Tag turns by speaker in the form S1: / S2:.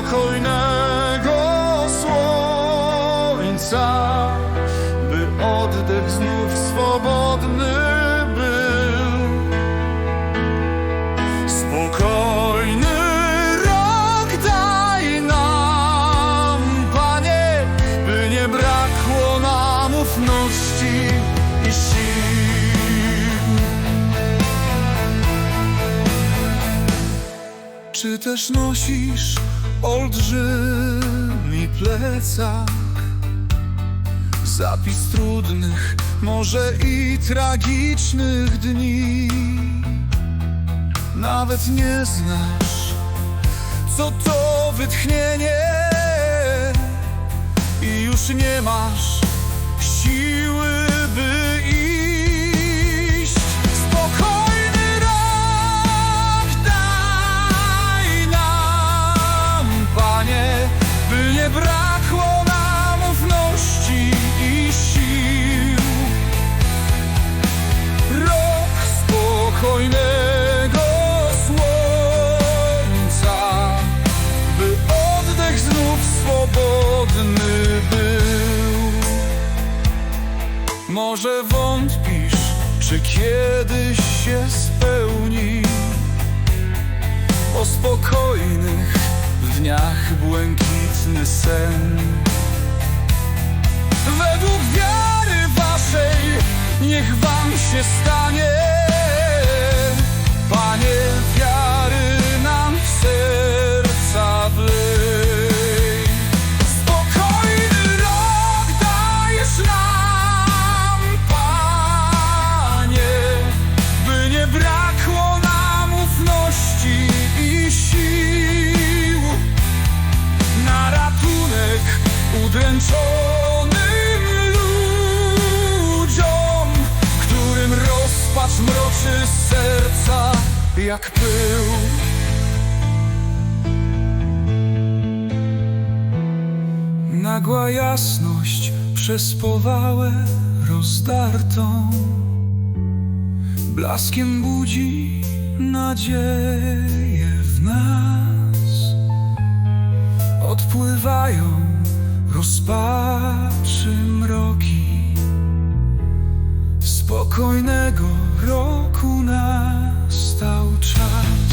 S1: spokojnego słońca, by oddech znów swobodny był. Spokojny rok daj nam, Panie, by nie brakło nam ufności i sił. Czy też nosisz olbrzymi plecak Zapis trudnych, może i tragicznych dni. Nawet nie znasz, co to wytchnienie. I już nie masz siły, Może wątpisz, czy kiedyś się spełni? O spokojnych dniach błękitny sen. Według wiary waszej niech wam się stanie udręczonym ludziom, którym rozpacz mroczy serca jak pył. Nagła jasność przez powałę rozdartą Blaskiem budzi nadzieję w nas Odpływają rozpaczy mroki Spokojnego roku nastał czas